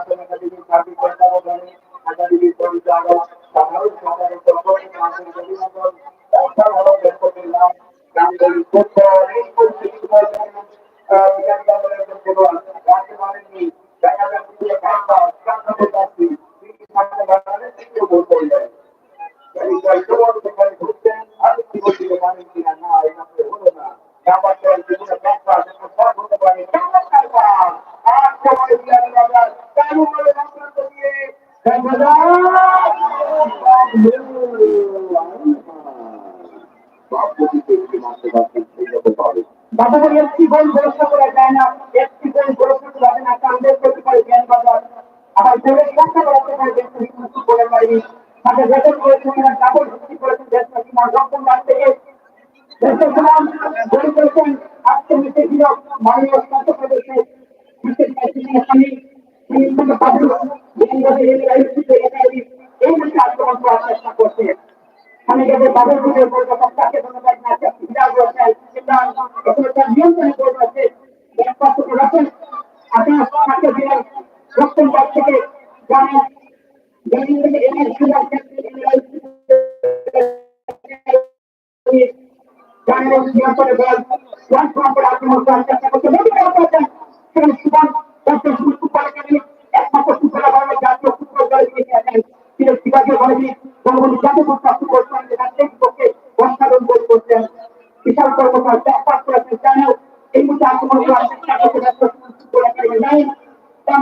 आपल्याला कधी বাবু বলেন জীবন ভরসা করা যায় না এক জীবন ভরসা করা যায় না কান্দের করতে পারে জ্ঞান বাজার আবার বলে চেষ্টা করাতে পারে দেশ কিন্তু করে পারেনি তাকে বেতন করেছেন এরা কাপড় ভিত্তি করেছেন দেশ সীমা রক্ষণ রাত থেকে দেশের সমান গড়ে করেছেন আজকে নিচে ছিল মাননীয় মধ্যপ্রদেশে বিশেষ তিনি তিনি পাবলিক এই দেশে আক্রমণ করার চেষ্টা করছে, আমি যাদের বাবুর খুঁজে বলব তাকে ধন্যবাদ না নিয়ন্ত্রণে বলব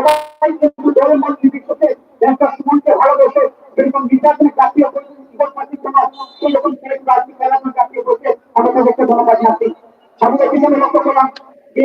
সবাই কিন্তু দলের মধ্যে নির্বিশেষে একটা সুমনকে ভালোবাসে যেরকম নির্বাচনে জাতীয় জীবন পার্টির জন্য সেরকম রাজনীতি লক্ষ্য করলাম যে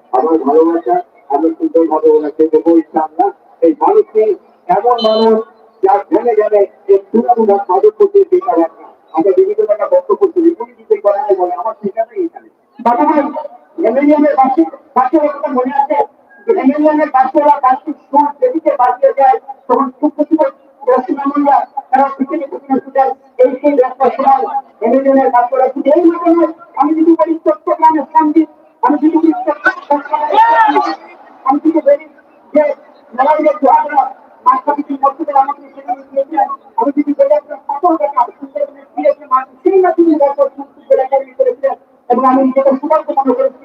আমার ভালোবাসা, আমি সুন্দরভাবে ওনাকে দেবো না এই মানুষটি এমন মানুষ যার জেনে গেলে যে চূড়ান্ত সাধক তিনি না তিনি এবং আমি নিজেকে সুবাদ মনে করেছি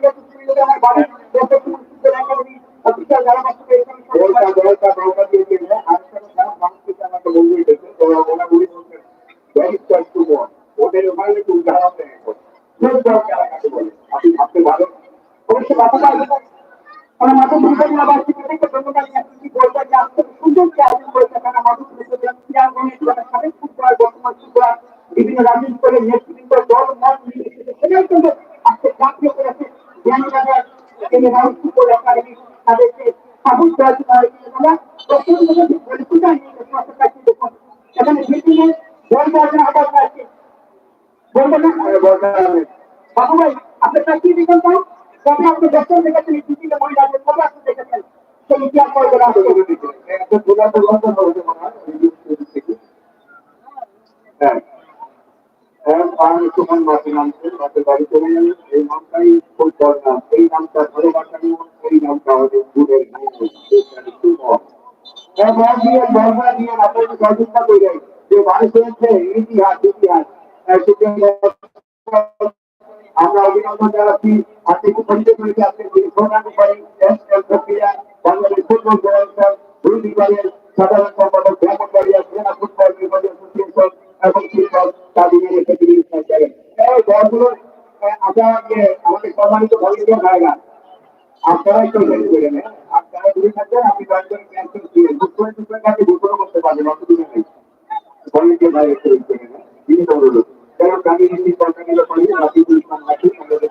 জেনারেল ফুটবল একাডেমি তাদেরকে সাহস দেওয়া আমরা প্রথমত পরিকল্পনা নিয়ে সরকার দেখুন এখানে বিল্ডিংয়ে বল দিয়ে বলবা দিয়ে আপনাকে সহযোগিতা করে। যে বাড়ি চলেছে ইতিহাস ইতিহাস আমরা অভিনন্দন জানাচ্ছি আপনি খুব করেছি আপনি প্রধান করেন প্রক্রিয়া বাংলাদেশ ফুটবল ফেডারেশন দুই বিভাগের সাধারণ সম্পাদক ব্যাপক সেনা ফুটবল বিভাগ অ্যাসোসিয়েশন এবং ফুটবল তাদের রেখে তিনি এই দলগুলো আমাদের সম্মানিত ভলেন্টিয়ার ভাইরা আপনারাই তো হেল্প করে নেন। আপনারা দূরে থাকবেন আপনি কয়েকজন ক্যান্সেল দিয়ে দুপুরে দুপুরে কাছে দুপুরে করতে পারবেন অসুবিধা নেই। অনেকে একটু হেল্প করে নেন, তিনি অনুরোধ কেন কামিনী সরকারিরা ইসলাম রাখি আমাদের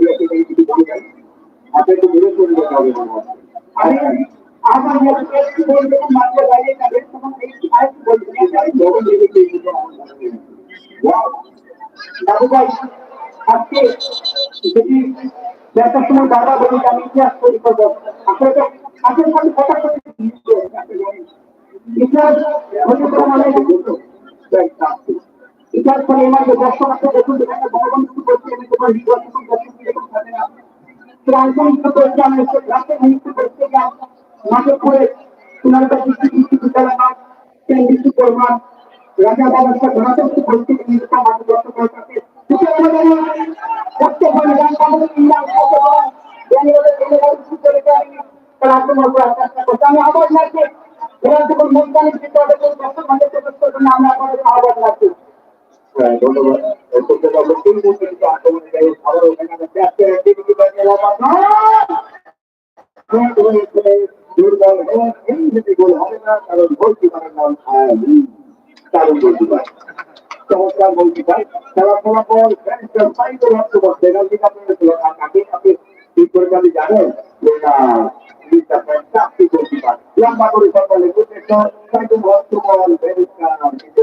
দেওয়া বলে গেছে এবার এই রকম আপনাকে দূরে করে দিতে হবে আমি আমার মধ্যে একটু বলব মাত্র বাইরে যাবে তখন এই আরেকটু বলব আমি যখন দেখেছি মনে। বাবু ভাই আজকে যদি দেখার সময় বাবা বলি আমি ইতিহাস তৈরি করব আসলে তো আসলে আমি কথা বলতে ইতিহাস হতে পারে মানে ইতিহাস করে যে দর্শন আছে দেখুন যেখানে বঙ্গবন্ধু করছে আমি তোমার নির্বাচন দর্শন এরকম থাকে না রাজনৈতিক করছে আমি রাষ্ট্রের মৃত্যু করছে মাঠে করে সোনারগা ডিস্ট্রিক্ট বিদ্যালয় মাঠ কেন্দ্রিক পরিমাণ রাজা ব্যবস্থা গণতন্ত্র পরিস্থিতি নিরূপা মানুষ দর্শক করতে করতে পারে গান কমিটি ইন্ডিয়া করতে পারে জানিয়ে জেনারেল সুপারে তারা আক্রমণ করার চেষ্টা করছে আমি আবার লাগছে দর্শক আমরা রাখছি হ্যাঁ, ধন্যবাদ। এখানে আমার গোল হয়েছে, দুর্বল হয়ে এই যদি গোল হবে না, কারণ গোলকিপারের নাম আলী। দারুণ গোলকিপার। চমৎকার গোলকিপার। খেলার ফলাফল, ফ্রান্সের final অক্টোবর, পেনাল্টিটা পেয়েছিল। আর আগে আপনি ঠিক করে আপনি জানেন যে না, fantastic গোলকিপার। লম্বা করে সকলে উদ্দেশ্য, সাইদুল অক্টোবর, ভেরিকা, কিন্তু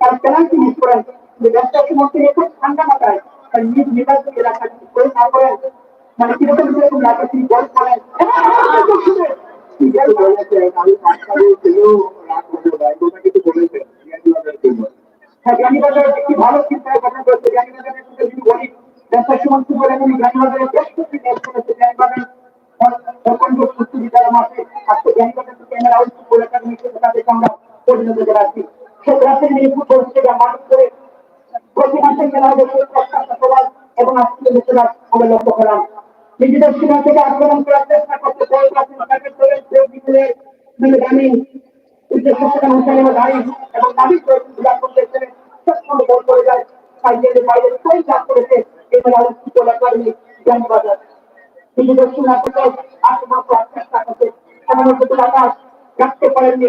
তার পেনাল্টি মিস করেন কিন্তু নেতা সুমন্ত্রী এখন ঠান্ডা মাথায় তার নিজ নির্বাচন এলাকা করে না করেন মানে কীরকম কীরকম লাগে তিনি বল করেন জ্ঞানীবাজার একটি ভালো চিন্তা গঠন করেছে জ্ঞানীবাজারের যদি বলি নেতা সুমন্ত্রী বলে আমি জ্ঞানীবাজারের বেশ কিছু কাজ করেছে জ্ঞানীবাজার প্রকল্প সুস্থ বিদ্যালয় মাসে আজকে জ্ঞানীবাজার ক্যামেরা আউটপুট করে তাদের আমরা পরিণত করে রাখছি রাতের নিয়ে ফুটবল থেকে মানুষ করে প্রতি মাসে খেলা হবে সবার এবং আজকে লোকেরা আমরা লক্ষ্য করলাম। নিজেদের সীমা থেকে আক্রমণ করার চেষ্টা করতে বল প্রাচীন তাকে করে দিলে জানি উদ্দেশ্য সেটা দাঁড়িয়ে এবং দাবি করে যায়। সাইকেলে বাইরে সেই কাজ করেছে এবার আরও ফুটবল নিজেদের সীমা আক্রমণ করার চেষ্টা করতে সামান্য আকাশ রাখতে পারেননি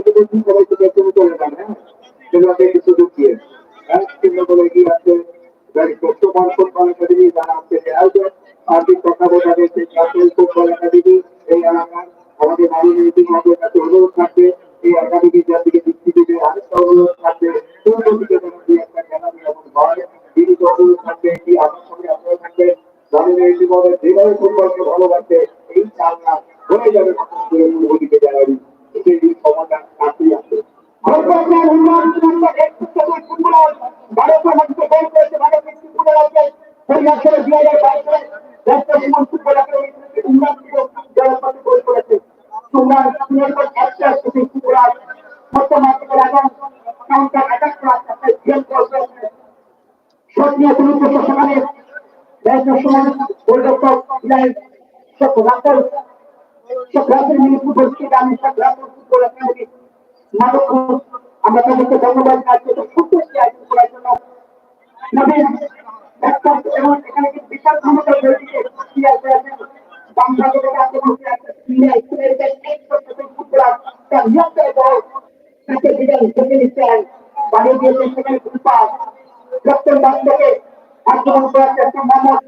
নারী নীতি অনুরোধ থাকবে এই একাডেমি সক্রিয় কোনো প্রশাসনে রাষ্ট্র সমাজ পরিদর্শক সব রাষ্ট্র সব রাজ্যের মিনি আমি সব ফুটবল একাডেমি মাদক আমরা তাদেরকে ধন্যবাদ জানাচ্ছি এটা ছোট্ট একটি আয়োজন করার জন্য নবীন একটা এবং এখানে কিন্তু বিশাল ক্ষমতা রয়েছে প্লেয়ার রয়েছেন বাংলাদেশ থেকে আক্রমণ করে একটা প্লেয়ার প্লেয়ার ফুটবলার তার নিয়ন্ত্রণ তাকে বিদায় থেকে নিচ্ছেন বাড়িয়ে দিয়েছেন সেখানে ফুটপাত রক্তের বাদ থেকে আক্রমণ করার চেষ্টা মোহাম্মদ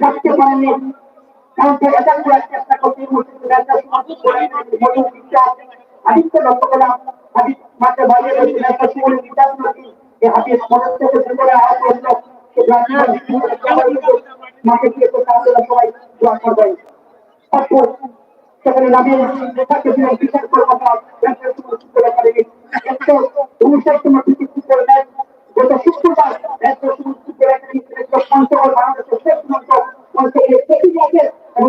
থাকতে পারেননি কাউন্টার অ্যাটাক করার চেষ্টা করতে মুসলিম রাজা সমাজ করে মজুর বিশ্বাস আদিত্য লক্ষ্য করলাম আদিত মাঠে বাইরে রয়েছে একটা সুমন বিকাশ নদী এই হাতির মদত থেকে জীবনে আহত হয়েছিল মাঠে গিয়ে তো কাউন্টার সবাই দোয়া করবেন তারপর সেখানে নামিয়ে তাকে ছিলেন বিচার মঞ্চ মঞ্চে এবং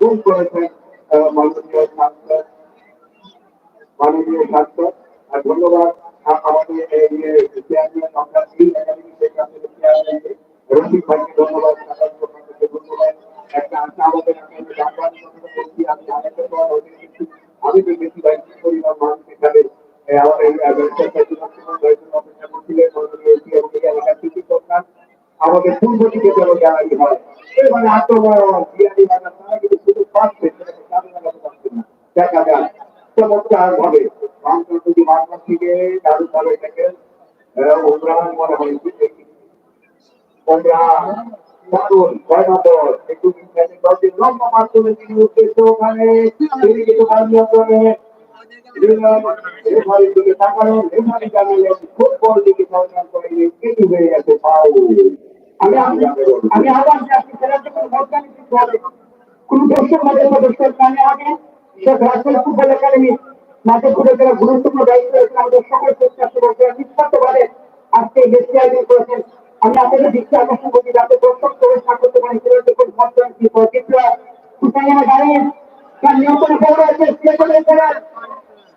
গোল করেছেন মাননীয় সাংসদ মাননীয় আর ধন্যবাদ আমাদের এই একাডেমি ধন্যবাদ আমি দেখেছি ভাই কি পরিমাণ মানুষ এলাকার আমাদের পূর্ব দিকে যেন গ্যালারি হয়। এবারে আক্রমণ বিয়ানি বাজার, তারা কিন্তু শুধু পাচ্ছে কাজে দেখা যায় চমৎকার বাংলা যদি বাংলা থেকে দারু ভাবে দেখেন উমরান মনে হয় ছয় নম্বর একটু লম্বা তিনি উদ্দেশ্য ওখানে। তিনি সরকার করে আমি আমি আবার আজকে এই দেশটি আমি আপনাদের দৃষ্টি আকর্ষণ করছি যাতে দর্শক পড়ে রয়েছে সে করে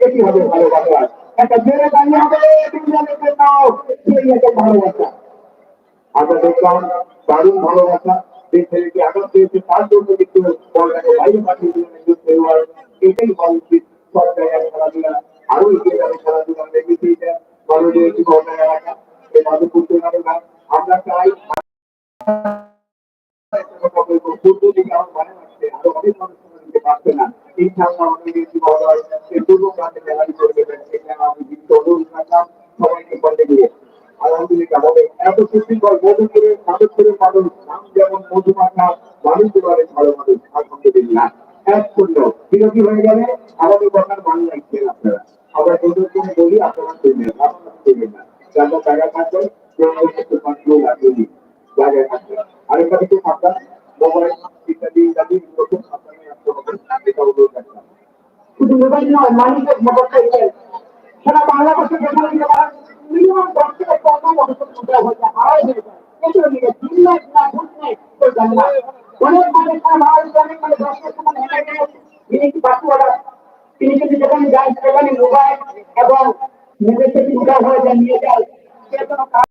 এটি হবে যেমন মধুমাখা মানুষ। এবারে এক শূন্য। বিরতি হয়ে গেলে আমাদের কথার বাংলা তিনি কিন্তু যেখানে যান সেখানে মোবাইল এবং নিজেকে চিন্তা হয়ে যায় নিয়ে যায় সে কোনো কাজ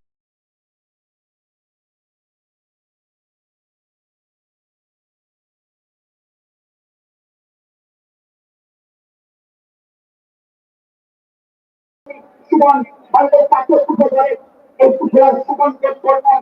সুমন তাকে সুযোগ করে এই সুযোগ সুমনকে করবেন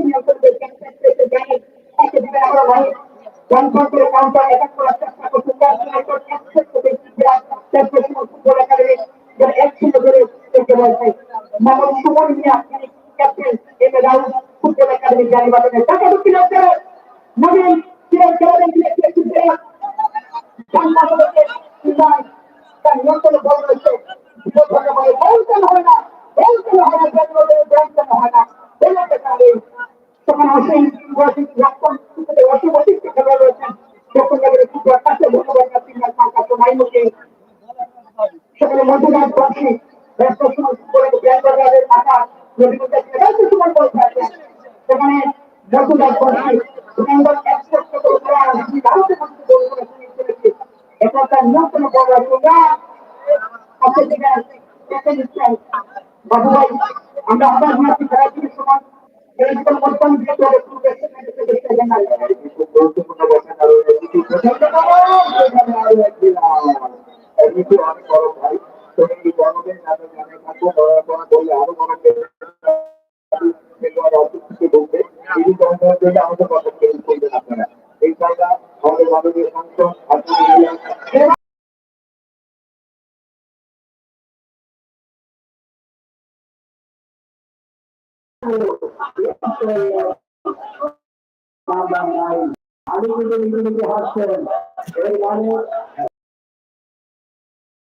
I think Okay. কিন্তু নিজে নিজে হাসছেন এই মানে